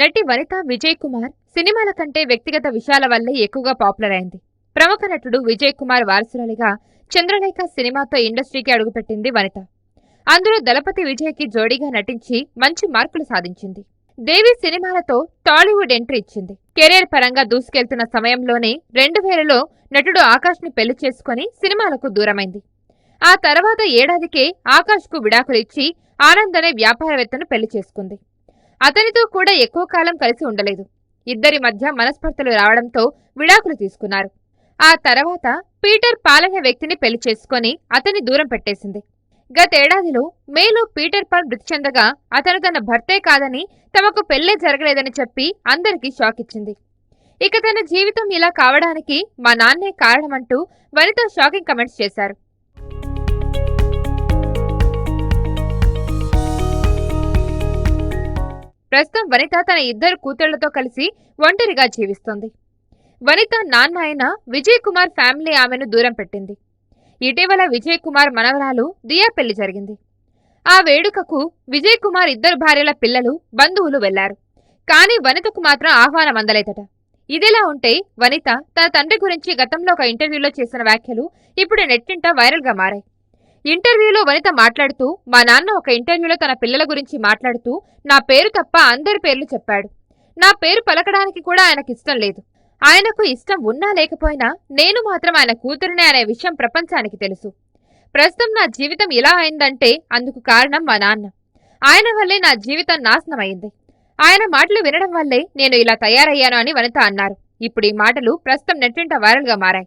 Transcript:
నటి వనిత విజయ్ కుమార్ సినిమాల కంటే వ్యక్తిగత విషయాల వల్లే ఎక్కువగా పాపులర్ అయింది. ప్రముఖ నటుడు విజయ్ కుమార్ వారసురాలిగా చంద్రలేఖ సినిమాతో ఇండస్ట్రీకి అడుగుపెట్టింది వనిత. అందులో దళపతి విజయ్కి జోడీగా నటించి మంచి మార్కులు సాధించింది. దేవి సినిమాలతో టాలీవుడ్ ఎంట్రీ ఇచ్చింది. కెరీర్ పరంగా దూసుకెళ్తున్న సమయంలోనే రెండు వేలలో నటుడు ఆకాష్ని పెళ్ళి చేసుకుని సినిమాలకు దూరమైంది. ఆ తర్వాత ఏడాదికే ఆకాష్కు విడాకులిచ్చి ఆనంద్ అనే వ్యాపారవేత్తను పెళ్ళి చేసుకుంది. అతనితో కూడా ఎక్కువ కాలం కలిసి ఉండలేదు. ఇద్దరి మధ్య మనస్పర్ధలు రావడంతో విడాకులు తీసుకున్నారు. ఆ తర్వాత పీటర్ పాలనే వ్యక్తిని పెళ్ళి చేసుకొని అతన్ని దూరం పెట్టేసింది. గతేడాదిలో మేలో పీటర్ పాల్ మృతి చెందగా అతను తన భర్తే కాదని తమకు పెళ్ళే జరగలేదని చెప్పి అందరికీ షాక్ ఇచ్చింది. ఇక తన జీవితం ఇలా కావడానికి మా నాన్నే కారణమంటూ వనిత షాకింగ్ కమెంట్స్ చేశారు. ప్రస్తుతం వనిత తన ఇద్దరు కూతుళ్ళతో కలిసి ఒంటరిగా జీవిస్తోంది. వనిత నాన్న అయిన విజయ్ కుమార్ ఫ్యామిలీ ఆమెను దూరం పెట్టింది. ఇటీవల విజయ్ కుమార్ మనవరాలు దియా పెళ్ళి జరిగింది. ఆ వేడుకకు విజయ్ కుమార్ ఇద్దరు భార్యల పిల్లలు బంధువులు వెళ్ళారు. కానీ వనితకు మాత్రం ఆహ్వానం అందలేదట. ఇదిలా ఉంటే వనిత తన తండ్రి గురించి గతంలో ఒక ఇంటర్వ్యూలో చేసిన వ్యాఖ్యలు ఇప్పుడు నెట్టింట వైరల్గా మారాయి. ఇంటర్వ్యూలో వనిత మాట్లాడుతూ మా నాన్న ఒక ఇంటర్వ్యూలో తన పిల్లల గురించి మాట్లాడుతూ నా పేరు తప్ప అందరి పేర్లు చెప్పాడు. నా పేరు పలకడానికి కూడా ఆయనకు ఇష్టం లేదు. ఆయనకు ఇష్టం ఉన్నా లేకపోయినా నేను మాత్రం ఆయన కూతురునే అనే విషయం ప్రపంచానికి తెలుసు. ప్రస్తుతం నా జీవితం ఇలా అయిందంటే అందుకు కారణం మా నాన్న. ఆయన వల్లే నా జీవితం నాశనం అయింది ఆయన మాటలు వినడం వల్లే నేను ఇలా తయారయ్యాను అని వనిత అన్నారు. ఇప్పుడు ఈ మాటలు ప్రస్తుతం నెట్టింట వైరల్గా మారాయి.